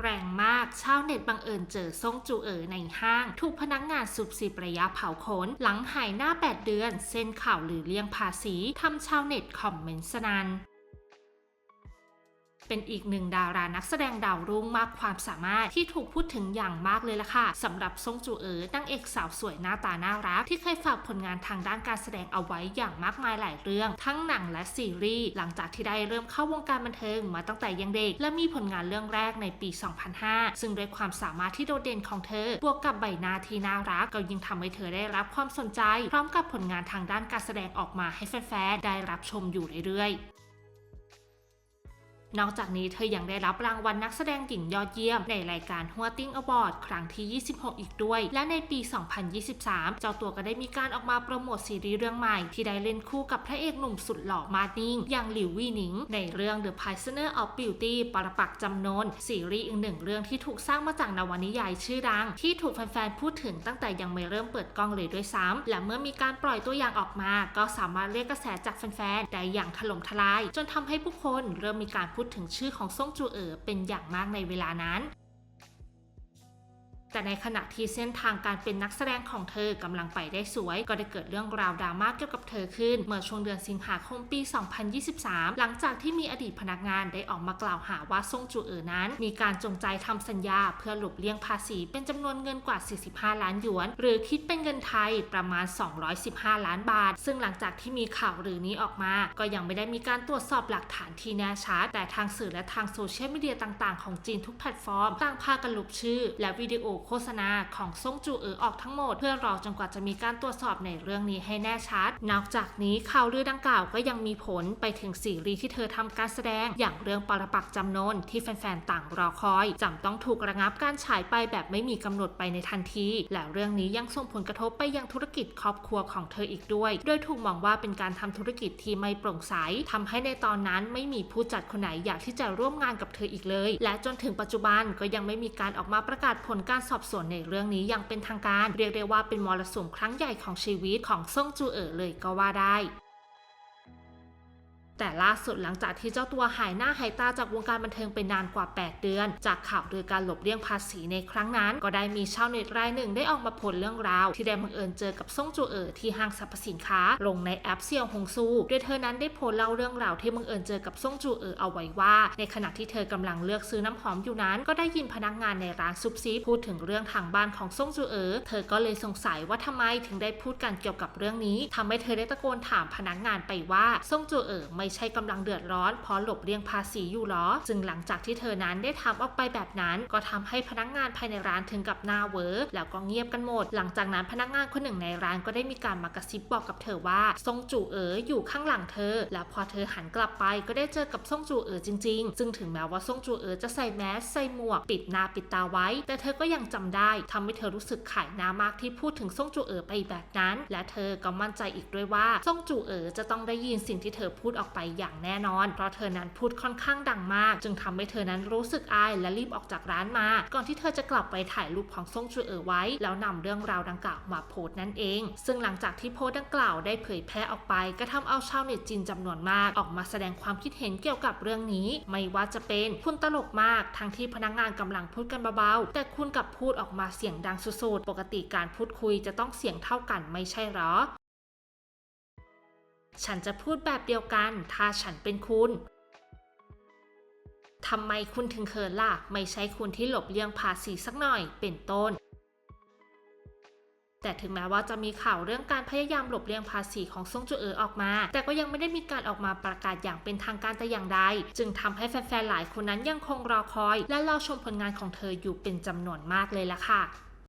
แรงมากชาวเน็ตบังเอิญเจอซ่งจูเอ๋อในห้าง ถูกพนักงานสุบสิบระยะเผาขน หลังหายหน้า 8 เดือน เส้นข่าวหรือเลี่ยงภาษีทำชาวเน็ตคอมเมนต์สนัน เป็นอีกหนึ่งดารานักแสดงดาวรุ่งมากความสามารถที่ถูกพูดถึงอย่างมากเลยล่ะค่ะสำหรับซงจูเอ๋อนางเอกสาวสวยหน้าตาน่ารัก ที่เคยฝากผลงานทางด้านการแสดงเอาไว้อย่างมากมายหลายเรื่อง ทั้งหนังและซีรีส์หลังจากที่ได้เริ่มเข้าวงการบันเทิงมาตั้งแต่ยังเด็ก และมีผลงานเรื่องแรกในปี 2005 ซึ่งด้วยความสามารถที่โดดเด่นของเธอบวกกับใบหน้าที่น่ารักก็ยิ่งทำให้เธอได้รับความสนใจ พร้อมกับผลงานทางด้านการแสดงออกมาให้แฟนๆได้รับชมอยู่เรื่อยๆ นอกจากนี้เธอยังได้รับรางวัลนักแสดงหญิงยอดเยี่ยม ในรายการหัวติ้งอวอร์ดครั้งที่ 26 อีกด้วย และในปี 2023 เจ้าตัวก็ได้มีการออกมาโปรโมทซีรีส์เรื่องใหม่ ที่ได้เล่นคู่กับพระเอกหนุ่มสุดหล่อมาดิงอย่างหลิววี่หนิง ในเรื่อง The Prisoner of Beauty ปรปักจำนนซีรีส์อีกหนึ่งเรื่องที่ถูกสร้างมาจากนวนิยายชื่อดัง ที่ถูกแฟนๆพูดถึงตั้งแต่ยังไม่เริ่มเปิดกล้องเลยด้วยซ้ำและเมื่อมีการปล่อยตัวอย่างออกมา ก็สามารถเรียกกระแสจากแฟนๆได้อย่างถล่มทลาย จนทำให้ผู้คนเริ่มมีการพูดถึงชื่อของซ่งจูเอ๋อเป็นอย่างมากในเวลานั้น แต่ในขณะที่เส้นทางการเป็นนักแสดงของเธอกำลังไปได้สวย ก็ได้เกิดเรื่องราวดราม่าเกี่ยวกับเธอขึ้น เมื่อช่วงเดือนสิงหาคมปี 2023 หลังจากที่มีอดีตพนักงานได้ออกมากล่าวหาว่าซ่งจูเอ๋อนั้น มีการจงใจทำสัญญา เพื่อหลบเลี่ยงภาษีเป็นจำนวนเงินกว่า 45 ล้านหยวน หรือคิดเป็นเงินไทยประมาณ 215 ล้านบาท ซึ่งหลังจากที่มีข่าวหรือนี้ออกมา ก็ยังไม่ได้มีการตรวจสอบหลักฐานที่แน่ชัดแต่ทางสื่อและทางโซเชียลมีเดียต่าง ๆ ของจีนทุกแพลตฟอร์มต่างพากันลบชื่อ และวิดีโอโฆษณาของซ่งจูเอ๋อออกทั้งหมด เพื่อรอจนกว่าจะมีการตรวจสอบในเรื่องนี้ให้แน่ชัด นอกจากนี้ข่าวลือดังกล่าวก็ยังมีผลไปถึงซีรีส์ที่เธอทำการแสดง อย่างเรื่องปรปักจำนนที่แฟนๆต่างรอคอยจำต้องถูกระงับการฉายไปแบบไม่มีกำหนดไปในทันที และเรื่องนี้ยังส่งผลกระทบไปยังธุรกิจครอบครัวของเธออีกด้วย โดยถูกมองว่าเป็นการทำธุรกิจที่ไม่โปร่งใสทำให้ในตอนนั้นไม่มีผู้จัดคนไหนอยากที่จะร่วมงานกับเธออีกเลย และจนถึงปัจจุบันก็ยังไม่มีการออกมาประกาศผลการสอบสวนในเรื่องนี้อย่างเป็นทางการ เรียกได้ว่าเป็นมรสุมครั้งใหญ่ของชีวิตของซ่งจูเอ๋อเลยก็ว่าได้ แต่ล่าสุดหลังจากที่เจ้าตัวหายหน้าหายตาจากวงการบันเทิงไปนานกว่า 8 เดือน จากข่าวลือการหลบเลี่ยงภาษีในครั้งนั้น ก็ได้มีชาวเน็ตรายหนึ่งได้ออกมาโพสต์เรื่องราว ที่ได้บังเอิญเจอกับซ่งจูเอ๋อที่ห้างสรรพสินค้า ลงในแอปเซียวฮงซูโดยเธอนั้นได้โพสต์เล่าเรื่องราวที่บังเอิญเจอกับซ่งจูเอ๋อเอาไว้ว่า ในขณะที่เธอกำลังเลือกซื้อน้ำหอมอยู่นั้น ก็ได้ยินพนักงานในร้านซุปซีพูดถึงเรื่องทางบ้านของซ่งจูเอ๋อเธอก็เลยสงสัยว่าทำไมถึงได้พูดกันเกี่ยวกับเรื่องนี้ทำให้เธอได้ตะโกนถามพนักงานไปว่าซ่งจูเอ๋อไม่ไม่ใช่กำลังเดือดร้อนเพราะหลบเลี่ยงภาษีอยู่หรอจึงหลังจากที่เธอนั้นได้ถาออกไปแบบนั้น ก็ทำให้พนักงานภายในร้านถึงกับหน้าเวอแล้วก็เงียบกันหมด หลังจากนั้นพนักงานคนหนึ่งในร้านก็ได้มีการมากระซิบบอกกับเธอว่าซ่งจูเอ๋ออยู่ข้างหลังเธอ แล้วพอเธอหันกลับไปก็ได้เจอกับซ่งจูเอ๋อจริง ๆ ซึ่งถึงแม้ว่าซ่งจูเอ๋อจะใส่แมสใส่หมวกปิดหน้าปิดตาไว้ แต่เธอก็ยังจำได้ทำให้เธอรู้สึกขายหน้ามากที่พูดถึงซ่งจูเอ๋อไปแบบนั้น และเธอก็มั่นใจอีกด้วยว่าซ่งจูเอ๋อจะต้องได้ยินสิ่งที่เธอพูดออกไปอย่างแน่นอน เพราะเธอนั้นพูดค่อนข้างดังมาก จึงทำให้เธอนั้นรู้สึกอายและรีบออกจากร้านมา ก่อนที่เธอจะกลับไปถ่ายรูปของซ่งจูเอ๋อไว้ แล้วนำเรื่องราวดังกล่าวมาโพสต์นั่นเอง ซึ่งหลังจากที่โพสต์ดังกล่าวได้เผยแพร่ออกไป ก็ทำเอาชาวเน็ตจีนจำนวนมาก ออกมาแสดงความคิดเห็นเกี่ยวกับเรื่องนี้ ไม่ว่าจะเป็นคุณตลกมากทั้งที่พนักงานกำลังพูดกันเบาๆแต่คุณกลับพูดออกมาเสียงดังสุดๆปกติการพูดคุยจะต้องเสียงเท่ากันไม่ใช่หรอ ฉันจะพูดแบบเดียวกัน ถ้าฉันเป็นคุณทำไมคุณถึงเขินล่ะ ไม่ใช่คุณที่หลบเลี่ยงภาษีสักหน่อย เป็นต้น แต่ถึงแม้ว่าจะมีข่าวเรื่องการพยายามหลบเลี่ยงภาษีของซงจูเอ๋อออกมา แต่ก็ยังไม่ได้มีการออกมาประกาศอย่างเป็นทางการแต่อย่างใด จึงทำให้แฟนๆ หลายคนนั้นยังคงรอคอย และรอชมผลงานของเธออยู่เป็นจำนวนมากเลยล่ะค่ะ